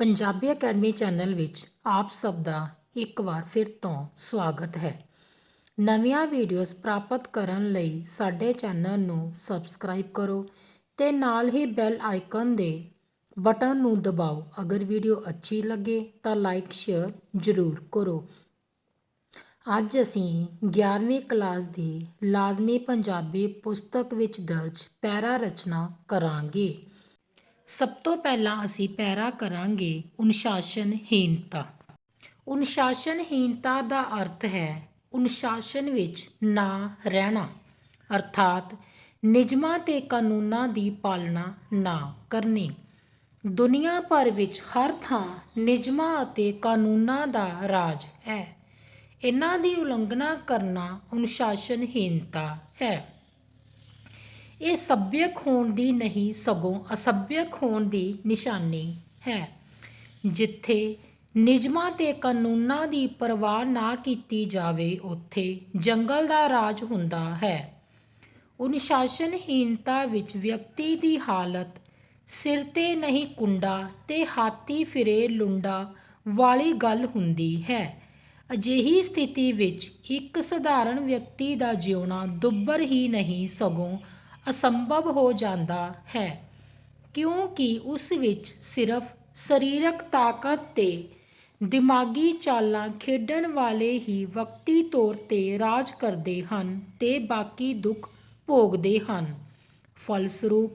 Punjabi academy channel ਵਿੱਚ ਆਪ ਸਭ ਦਾ ਇੱਕ ਵਾਰ ਫਿਰ ਤੋਂ ਸਵਾਗਤ ਹੈ। ਨਵੀਆਂ ਵੀਡੀਓਜ਼ ਪ੍ਰਾਪਤ ਕਰਨ ਲਈ ਸਾਡੇ ਚੈਨਲ ਨੂੰ ਸਬਸਕ੍ਰਾਈਬ ਕਰੋ ਤੇ ਨਾਲ ਹੀ ਬੈਲ ਆਈਕਨ ਦੇ ਬਟਨ ਨੂੰ ਦਬਾਓ। ਅਗਰ ਵੀਡੀਓ ਅੱਛੀ ਲੱਗੇ ਤਾਂ ਲਾਈਕ, ਸ਼ੇਅਰ ਜ਼ਰੂਰ ਕਰੋ। ਅੱਜ ਅਸੀਂ 11ਵੀਂ ਕਲਾਸ ਦੀ ਲਾਜ਼ਮੀ ਪੰਜਾਬੀ ਪੁਸਤਕ ਵਿੱਚ ਦਰਜ ਪੈਰਾ ਰਚਨਾ ਕਰਾਂਗੇ। ਸਭ ਤੋਂ ਪਹਿਲਾਂ ਅਸੀਂ ਪੈਰਾ ਕਰਾਂਗੇ ਅਨੁਸ਼ਾਸਨਹੀਣਤਾ। ਅਨੁਸ਼ਾਸਨਹੀਣਤਾ ਦਾ ਅਰਥ ਹੈ ਅਨੁਸ਼ਾਸਨ ਵਿੱਚ ਨਾ ਰਹਿਣਾ, ਅਰਥਾਤ ਨਿਯਮਾਂ ਤੇ ਕਾਨੂੰਨਾਂ ਦੀ ਪਾਲਣਾ ਨਾ ਕਰਨੀ। ਦੁਨੀਆ ਭਰ ਵਿੱਚ ਹਰ ਥਾਂ ਨਿਯਮਾਂ ਅਤੇ ਕਾਨੂੰਨਾਂ ਦਾ ਰਾਜ ਹੈ। ਇਹਨਾਂ ਦੀ ਉਲੰਘਣਾ ਕਰਨਾ ਅਨੁਸ਼ਾਸਨਹੀਣਤਾ ਹੈ। ਇਹ ਸੱਭਿਅਕ ਹੋਣ ਦੀ ਨਹੀਂ, ਸਗੋਂ ਅਸੱਭਿਅਕ ਹੋਣ ਦੀ ਨਿਸ਼ਾਨੀ ਹੈ। ਜਿੱਥੇ ਨਿਯਮਾਂ ਤੇ ਕਾਨੂੰਨਾਂ ਦੀ ਪਰਵਾਹ ਨਾ ਕੀਤੀ ਜਾਵੇ, ਉੱਥੇ ਜੰਗਲ ਦਾ ਰਾਜ ਹੁੰਦਾ ਹੈ। ਅਨੁਸ਼ਾਸਨਹੀਨਤਾ ਵਿੱਚ ਵਿਅਕਤੀ ਦੀ ਹਾਲਤ, ਸਿਰ ਤੇ ਨਹੀਂ ਕੁੰਡਾ ਤੇ ਹਾਥੀ ਫਿਰੇ ਲੁੰਡਾ ਵਾਲੀ ਗੱਲ ਹੁੰਦੀ ਹੈ। ਅਜਿਹੀ ਸਥਿਤੀ ਵਿੱਚ ਇੱਕ ਸਧਾਰਨ ਵਿਅਕਤੀ ਦਾ ਜਿਉਣਾ ਦੁੱਬਰ ਹੀ ਨਹੀਂ, ਸਗੋਂ ਅਸੰਭਵ ਹੋ ਜਾਂਦਾ ਹੈ, ਕਿਉਂਕਿ ਉਸ ਵਿੱਚ ਸਿਰਫ ਸਰੀਰਕ ਤਾਕਤ ਤੇ ਦਿਮਾਗੀ ਚਾਲਾਂ ਖੇਡਣ ਵਾਲੇ ਹੀ ਵਕਤੀ ਤੌਰ ਤੇ ਰਾਜ ਕਰਦੇ ਹਨ ਤੇ ਬਾਕੀ ਦੁੱਖ ਭੋਗਦੇ ਹਨ। ਫਲਸਰੂਪ,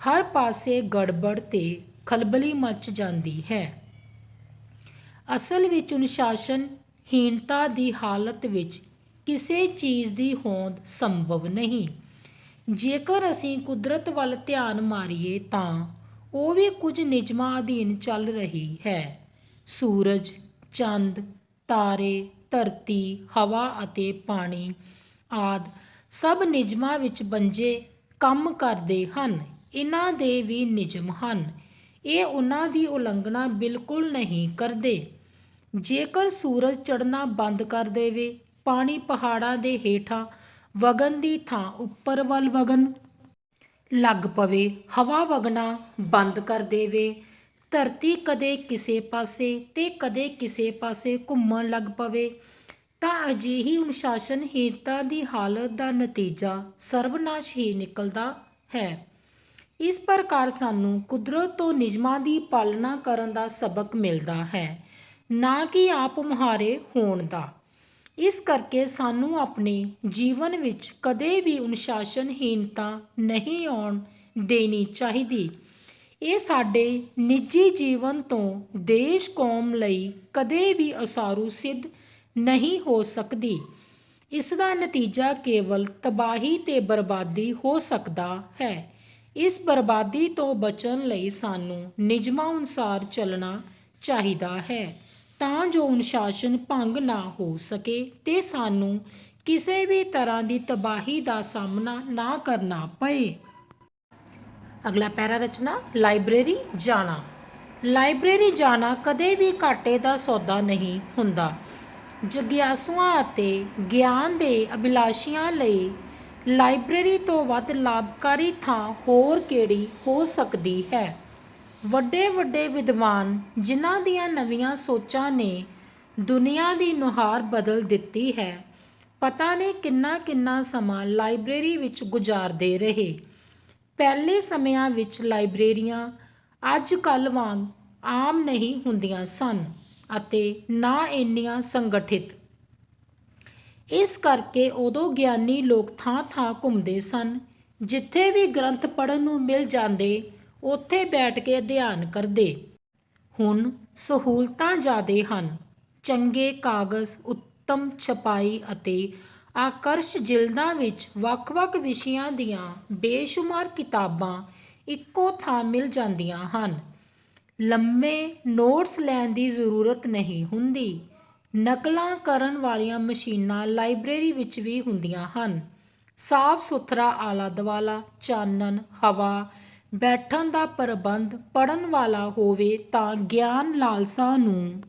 ਹਰ ਪਾਸੇ ਗੜਬੜ ਤੇ ਖਲਬਲੀ ਮਚ ਜਾਂਦੀ ਹੈ। ਅਸਲ ਵਿੱਚ ਅਨੁਸ਼ਾਸਨਹੀਨਤਾ ਦੀ ਹਾਲਤ ਵਿੱਚ ਕਿਸੇ ਚੀਜ਼ ਦੀ ਹੋਂਦ ਸੰਭਵ ਨਹੀਂ। ਜੇਕਰ ਅਸੀਂ ਕੁਦਰਤ ਵੱਲ ਧਿਆਨ ਮਾਰੀਏ ਤਾਂ ਉਹ ਵੀ ਕੁਝ ਨਿਯਮਾਂ ਅਧੀਨ ਚੱਲ ਰਹੀ ਹੈ। ਸੂਰਜ, ਚੰਦ, ਤਾਰੇ, ਧਰਤੀ, ਹਵਾ ਅਤੇ ਪਾਣੀ ਆਦ ਸਭ ਨਿਯਮਾਂ ਵਿੱਚ ਬੰਜੇ ਕੰਮ ਕਰਦੇ ਹਨ। ਇਹਨਾਂ ਦੇ ਵੀ ਨਿਯਮ ਹਨ। ਇਹ ਉਹਨਾਂ ਦੀ ਉਲੰਘਣਾ ਬਿਲਕੁਲ ਨਹੀਂ ਕਰਦੇ। ਜੇਕਰ ਸੂਰਜ ਚੜ੍ਹਨਾ ਬੰਦ ਕਰ ਦੇਵੇ, ਪਾਣੀ ਪਹਾੜਾਂ ਦੇ ਹੇਠਾਂ ਵਗਨ ਦੀ ਥਾਂ ਉੱਪਰ ਵੱਲ ਵਗਨ। ਲੱਗ ਪਵੇ, ਹਵਾ ਵਗਣਾ ਬੰਦ ਕਰ ਦੇਵੇ। ਧਰਤੀ ਕਦੇ ਕਿਸੇ ਪਾਸੇ ਤੇ ਕਦੇ ਕਿਸੇ ਪਾਸੇ ਘੁੰਮਣ ਲੱਗ ਪਵੇ। ਤਾਂ ਅਜਿਹੀ ਅਨੁਸ਼ਾਸਨਹੀਨਤਾ ਦੀ ਹਾਲਤ ਦਾ ਨਤੀਜਾ ਸਰਬਨਾਸ਼ ਹੀ ਨਿਕਲਦਾ ਹੈ। ਇਸ ਪ੍ਰਕਾਰ ਸਾਨੂੰ ਕੁਦਰਤ ਤੋਂ ਨਿਯਮਾਂ ਦੀ ਪਾਲਣਾ ਕਰਨ ਦਾ ਸਬਕ ਮਿਲਦਾ ਹੈ। ਨਾ ਕਿ ਆਪ ਮੁਹਾਰੇ ਹੋਣ ਦਾ। ਇਸ ਕਰਕੇ ਸਾਨੂੰ ਆਪਣੇ ਜੀਵਨ ਵਿੱਚ ਕਦੇ ਵੀ ਅਨੁਸ਼ਾਸਨਹੀਨਤਾ ਨਹੀਂ ਆਉਣ ਦੇਣੀ ਚਾਹੀਦੀ। ਇਹ ਸਾਡੇ ਨਿੱਜੀ ਜੀਵਨ ਤੋਂ ਦੇਸ਼ ਕੌਮ ਲਈ ਕਦੇ ਵੀ ਅਸਾਰੂ ਸਿੱਧ ਨਹੀਂ ਹੋ ਸਕਦੀ। ਇਸ ਦਾ ਨਤੀਜਾ ਕੇਵਲ ਤਬਾਹੀ ਤੇ ਬਰਬਾਦੀ ਹੋ ਸਕਦਾ ਹੈ। ਇਸ ਬਰਬਾਦੀ ਤੋਂ ਬਚਣ ਲਈ ਸਾਨੂੰ ਨਿਯਮਾਂ ਅਨੁਸਾਰ ਚੱਲਣਾ ਚਾਹੀਦਾ ਹੈ। ਤਾਂ ਜੋ ਅਨੁਸ਼ਾਸਨ ਭੰਗ ਨਾ ਹੋ ਸਕੇ ਤੇ ਸਾਨੂੰ ਕਿਸੇ ਵੀ ਤਰ੍ਹਾਂ ਦੀ ਤਬਾਹੀ ਦਾ ਸਾਹਮਣਾ ਨਾ ਕਰਨਾ ਪਏ। ਅਗਲਾ ਪੈਰਾ ਰਚਨਾ, ਲਾਇਬ੍ਰੇਰੀ ਜਾਣਾ। ਲਾਇਬ੍ਰੇਰੀ ਜਾਣਾ ਕਦੇ ਵੀ ਘਾਟੇ ਦਾ ਸੌਦਾ ਨਹੀਂ ਹੁੰਦਾ। ਜਗਿਆਸੂਆਂ ਅਤੇ ਗਿਆਨ ਦੇ ਅਭਿਲਾਸ਼ੀਆਂ ਲਈ ਲਾਇਬ੍ਰੇਰੀ ਤੋਂ ਵੱਧ ਲਾਭਕਾਰੀ ਥਾਂ ਹੋਰ ਕਿਹੜੀ ਹੋ ਸਕਦੀ ਹੈ? ਵੱਡੇ ਵੱਡੇ ਵਿਦਵਾਨ ਜਿਨ੍ਹਾਂ ਦੀਆਂ ਨਵੀਆਂ ਸੋਚਾਂ ਨੇ ਦੁਨੀਆ ਦੀ ਨੁਹਾਰ ਬਦਲ ਦਿੱਤੀ ਹੈ, ਪਤਾ ਨਹੀਂ ਕਿੰਨਾ ਕਿੰਨਾ ਸਮਾਂ ਲਾਇਬ੍ਰੇਰੀ ਵਿੱਚ ਗੁਜ਼ਾਰਦੇ ਰਹੇ। ਪਹਿਲੇ ਸਮਿਆਂ ਵਿੱਚ ਲਾਇਬ੍ਰੇਰੀਆਂ ਅੱਜ ਕੱਲ੍ਹ ਵਾਂਗ ਆਮ ਨਹੀਂ ਹੁੰਦੀਆਂ ਸਨ ਅਤੇ ਨਾ ਇੰਨੀਆਂ ਸੰਗਠਿਤ। ਇਸ ਕਰਕੇ ਉਦੋਂ ਗਿਆਨੀ ਲੋਕ ਥਾਂ-ਥਾਂ ਘੁੰਮਦੇ ਸਨ, ਜਿੱਥੇ ਵੀ ਗ੍ਰੰਥ ਪੜ੍ਹਨ ਨੂੰ ਮਿਲ ਜਾਂਦੇ ਉੱਥੇ ਬੈਠ ਕੇ ਅਧਿਐਨ ਕਰਦੇ। ਹੁਣ ਸਹੂਲਤਾਂ ਜ਼ਿਆਦੇ ਹਨ। ਚੰਗੇ ਕਾਗਜ਼, ਉੱਤਮ ਛਪਾਈ ਅਤੇ ਆਕਰਸ਼ ਜਿਲਦਾਂ ਵਿੱਚ ਵੱਖ-ਵੱਖ ਵਿਸ਼ਿਆਂ ਦੀਆਂ ਬੇਸ਼ੁਮਾਰ ਕਿਤਾਬਾਂ ਇੱਕੋ ਥਾਂ ਮਿਲ ਜਾਂਦੀਆਂ ਹਨ। ਲੰਮੇ ਨੋਟਸ ਲੈਣ ਦੀ ਜ਼ਰੂਰਤ ਨਹੀਂ ਹੁੰਦੀ। ਨਕਲਾਂ ਕਰਨ ਵਾਲੀਆਂ ਮਸ਼ੀਨਾਂ ਲਾਇਬ੍ਰੇਰੀ ਵਿੱਚ ਵੀ ਹੁੰਦੀਆਂ ਹਨ। ਸਾਫ਼ ਸੁਥਰਾ ਆਲਾ ਦਵਾਲਾ ਚਾਨਣ, ਹਵਾ ਬੈਠਣ ਦਾ ਪ੍ਰਬੰਧ ਪੜਨ ਵਾਲਾ ਹੋਵੇ ਤਾਂ ਗਿਆਨ ਲਾਲਸਾ ਨੂੰ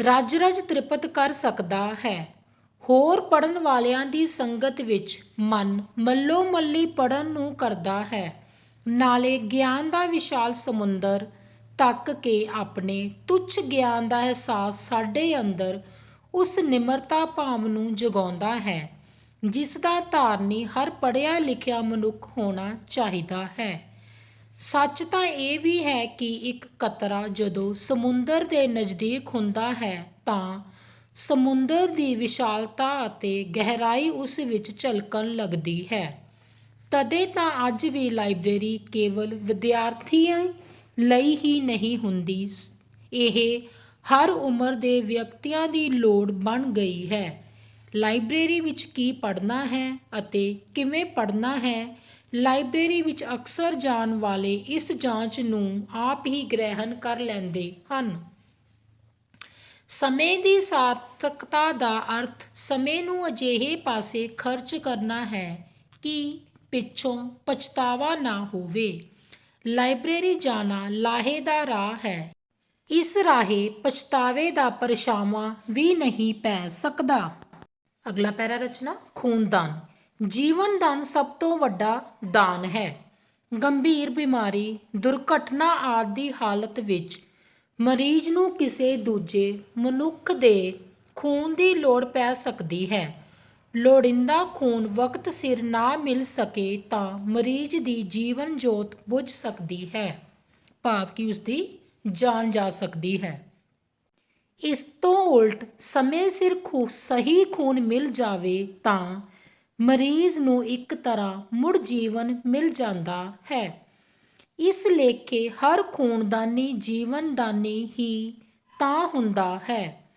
ਰੱਜ ਰਜ ਤ੍ਰਿਪਤ ਕਰ ਸਕਦਾ ਹੈ। ਹੋਰ ਪੜਨ ਵਾਲਿਆਂ ਦੀ ਸੰਗਤ ਵਿੱਚ ਮਨ ਮੱਲੋ ਮੱਲੀ ਪੜਨ ਨੂੰ ਕਰਦਾ ਹੈ। ਨਾਲੇ ਗਿਆਨ ਦਾ ਵਿਸ਼ਾਲ ਸਮੁੰਦਰ ਤੱਕ ਕੇ ਆਪਣੇ ਤੁੱਛ ਗਿਆਨ ਦਾ ਅਹਿਸਾਸ ਸਾਡੇ ਅੰਦਰ ਉਸ ਨਿਮਰਤਾ ਭਾਵ ਨੂੰ ਜਗਾਉਂਦਾ ਹੈ, ਜਿਸ ਦਾ ਧਾਰਨੀ ਹਰ ਪੜ੍ਹਿਆ ਲਿਖਿਆ ਮਨੁੱਖ ਹੋਣਾ ਚਾਹੀਦਾ ਹੈ। ਸੱਚ ਤਾਂ ਇਹ ਵੀ ਹੈ ਕਿ ਇੱਕ ਕਤਰਾ ਜਦੋਂ ਸਮੁੰਦਰ ਦੇ ਨਜ਼ਦੀਕ ਹੁੰਦਾ ਹੈ ਤਾਂ ਸਮੁੰਦਰ ਦੀ ਵਿਸ਼ਾਲਤਾ ਅਤੇ ਗਹਿਰਾਈ ਉਸ ਵਿੱਚ ਝਲਕਣ ਲੱਗਦੀ ਹੈ। ਤਦੇ ਤਾਂ ਅੱਜ ਵੀ ਲਾਇਬ੍ਰੇਰੀ ਕੇਵਲ ਵਿਦਿਆਰਥੀਆਂ ਲਈ ਹੀ ਨਹੀਂ ਹੁੰਦੀ। ਇਹ ਹਰ ਉਮਰ ਦੇ ਵਿਅਕਤੀਆਂ ਦੀ ਲੋੜ ਬਣ ਗਈ ਹੈ। ਲਾਇਬ੍ਰੇਰੀ ਵਿੱਚ ਕੀ ਪੜ੍ਹਨਾ ਹੈ ਅਤੇ ਕਿਵੇਂ ਪੜ੍ਹਨਾ ਹੈ ਲਾਇਬ੍ਰੇਰੀ ਵਿੱਚ ਅਕਸਰ ਜਾਣ ਵਾਲੇ ਇਸ ਜਾਂਚ ਨੂੰ ਆਪ ਹੀ ਗ੍ਰਹਿਣ ਕਰ ਲੈਂਦੇ ਹਨ। ਸਮੇਂ ਦੀ ਸਾਰਥਕਤਾ ਦਾ ਅਰਥ ਸਮੇਂ ਨੂੰ ਅਜਿਹੇ ਪਾਸੇ ਖਰਚ ਕਰਨਾ ਹੈ ਕਿ ਪਿੱਛੋਂ ਪਛਤਾਵਾ ਨਾ ਹੋਵੇ। ਲਾਇਬ੍ਰੇਰੀ ਜਾਣਾ ਲਾਹੇ ਦਾ ਰਾਹ ਹੈ। ਇਸ ਰਾਹੇ ਪਛਤਾਵੇ ਦਾ ਪਰਛਾਵਾਂ ਵੀ ਨਹੀਂ ਪੈ ਸਕਦਾ। ਅਗਲਾ ਪੈਰਾ ਰਚਨਾ ਖੂਨਦਾਨ। ਜੀਵਨ ਦਾਨ ਸਭ ਤੋਂ ਵੱਡਾ ਦਾਨ ਹੈ। ਗੰਭੀਰ ਬਿਮਾਰੀ, ਦੁਰਘਟਨਾ ਆਦਿ ਦੀ ਹਾਲਤ ਵਿੱਚ ਮਰੀਜ਼ ਨੂੰ ਕਿਸੇ ਦੂਜੇ ਮਨੁੱਖ ਦੇ ਖੂਨ ਦੀ ਲੋੜ ਪੈ ਸਕਦੀ ਹੈ। ਲੋੜਿੰਦਾ ਖੂਨ ਵਕਤ ਸਿਰ ਨਾ ਮਿਲ ਸਕੇ ਤਾਂ ਮਰੀਜ਼ ਦੀ ਜੀਵਨ ਜੋਤ ਬੁਝ ਸਕਦੀ ਹੈ। ਭਾਵ ਕਿ ਉਸ ਦੀ ਜਾਨ ਜਾ ਸਕਦੀ ਹੈ। ਇਸ ਤੋਂ ਉਲਟ ਸਮੇਂ ਸਿਰ ਖੂ, ਸਹੀ ਖੂਨ ਮਿਲ ਜਾਵੇ ਤਾਂ ਮਰੀਜ਼ ਨੂੰ ਇੱਕ ਤਰ੍ਹਾਂ ਮੁੜ ਜੀਵਨ ਮਿਲ ਜਾਂਦਾ ਹੈ। ਇਸ ਲੇਖੇ ਹਰ ਖੂਨਦਾਨੀ ਜੀਵਨਦਾਨੀ ਹੀ ਤਾਂ ਹੁੰਦਾ ਹੈ।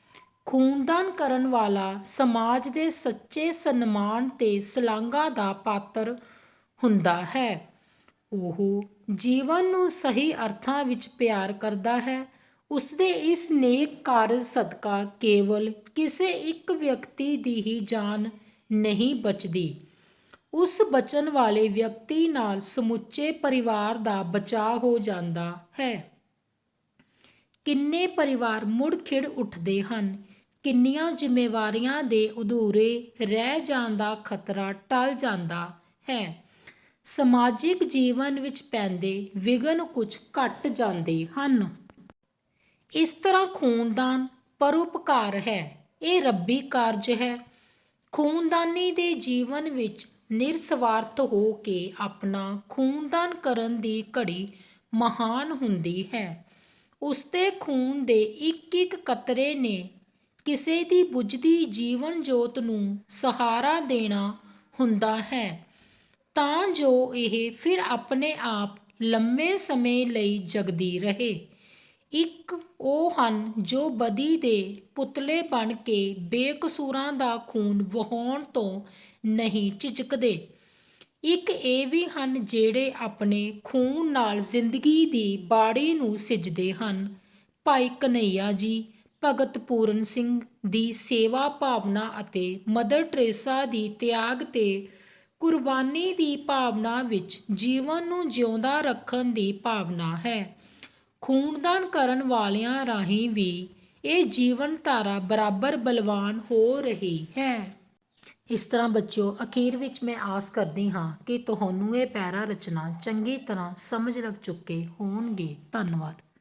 ਖੂਨਦਾਨ ਕਰਨ ਵਾਲਾ ਸਮਾਜ ਦੇ ਸੱਚੇ ਸਨਮਾਨ ਤੇ ਸਲਾਘਾ ਦਾ ਪਾਤਰ ਹੁੰਦਾ ਹੈ। ਉਹ ਜੀਵਨ ਨੂੰ ਸਹੀ ਅਰਥਾਂ ਵਿੱਚ ਪਿਆਰ ਕਰਦਾ ਹੈ। ਉਸਦੇ ਇਸ ਨੇਕ ਕਾਰਜ ਸਦਕਾ ਕੇਵਲ ਕਿਸੇ ਇੱਕ ਵਿਅਕਤੀ ਦੀ ਹੀ ਜਾਨ ਨਹੀਂ ਬਚਦੀ। ਉਸ ਬਚਣ ਵਾਲੇ ਵਿਅਕਤੀ ਨਾਲ ਸਮੁੱਚੇ ਪਰਿਵਾਰ ਦਾ ਬਚਾਅ ਹੋ ਜਾਂਦਾ ਹੈ। ਕਿੰਨੇ ਪਰਿਵਾਰ ਮੁੜ ਖਿੜ ਉੱਠਦੇ ਹਨ, ਕਿੰਨੀਆਂ ਜ਼ਿੰਮੇਵਾਰੀਆਂ ਦੇ ਅਧੂਰੇ ਰਹਿ ਜਾਣ ਦਾ ਖਤਰਾ ਟਲ ਜਾਂਦਾ ਹੈ। ਸਮਾਜਿਕ ਜੀਵਨ ਵਿੱਚ ਪੈਂਦੇ ਵਿਘਨ ਕੁਝ ਘਟ ਜਾਂਦੇ ਹਨ। ਇਸ ਤਰ੍ਹਾਂ ਖੂਨਦਾਨ ਪਰਉਪਕਾਰ ਹੈ। ਇਹ ਰੱਬੀ ਕਾਰਜ ਹੈ। ਖੂਨਦਾਨੀ ਦੇ ਜੀਵਨ ਵਿੱਚ ਨਿਰਸਵਾਰਥ ਹੋ ਕੇ ਆਪਣਾ ਖੂਨਦਾਨ ਕਰਨ ਦੀ ਘੜੀ ਮਹਾਨ ਹੁੰਦੀ ਹੈ। ਉਸਦੇ ਖੂਨ ਦੇ ਇੱਕ ਇੱਕ ਕਤਰੇ ਨੇ ਕਿਸੇ ਦੀ ਬੁਝਦੀ ਜੀਵਨ ਜੋਤ ਨੂੰ ਸਹਾਰਾ ਦੇਣਾ ਹੁੰਦਾ ਹੈ। ਤਾਂ ਜੋ ਇਹ ਫਿਰ ਆਪਣੇ ਆਪ ਲੰਮੇ ਸਮੇਂ ਲਈ ਜਗਦੀ ਰਹੇ। ਇੱਕ ਉਹ ਹਨ ਜੋ ਬਦੀ ਦੇ ਪੁਤਲੇ ਬਣ ਕੇ ਬੇਕਸੂਰਾਂ ਦਾ ਖੂਨ ਵਹਾਉਣ ਤੋਂ ਨਹੀਂ ਝਿਜਕਦੇ। ਇੱਕ ਇਹ ਵੀ ਹਨ ਜਿਹੜੇ ਆਪਣੇ ਖੂਨ ਨਾਲ ਜ਼ਿੰਦਗੀ ਦੀ ਬਾੜੀ ਨੂੰ ਸਿੱਜਦੇ ਹਨ। ਭਾਈ ਕਨਈਆ ਜੀ, ਭਗਤ ਪੂਰਨ ਸਿੰਘ ਦੀ ਸੇਵਾ ਭਾਵਨਾ ਅਤੇ ਮਦਰ ਟਰੇਸਾ ਦੀ ਤਿਆਗ ਤੇ ਕੁਰਬਾਨੀ ਦੀ ਭਾਵਨਾ ਵਿੱਚ ਜੀਵਨ ਨੂੰ ਜਿਉਂਦਾ ਰੱਖਣ ਦੀ ਭਾਵਨਾ ਹੈ। ਖੂਨਦਾਨ ਕਰਨ ਵਾਲਿਆਂ ਰਾਹੀਂ ਵੀ ਇਹ ਜੀਵਨ ਧਾਰਾ ਬਰਾਬਰ ਬਲਵਾਨ ਹੋ ਰਹੀ ਹੈ। ਇਸ ਤਰ੍ਹਾਂ ਬੱਚਿਓ, ਅਖੀਰ ਵਿੱਚ ਮੈਂ ਆਸ ਕਰਦੀ ਹਾਂ ਕਿ ਤੁਹਾਨੂੰ ਇਹ ਪੈਰਾ ਰਚਨਾ ਚੰਗੀ ਤਰ੍ਹਾਂ ਸਮਝ ਲੱਗ ਚੁੱਕੇ ਹੋਣਗੇ। ਧੰਨਵਾਦ।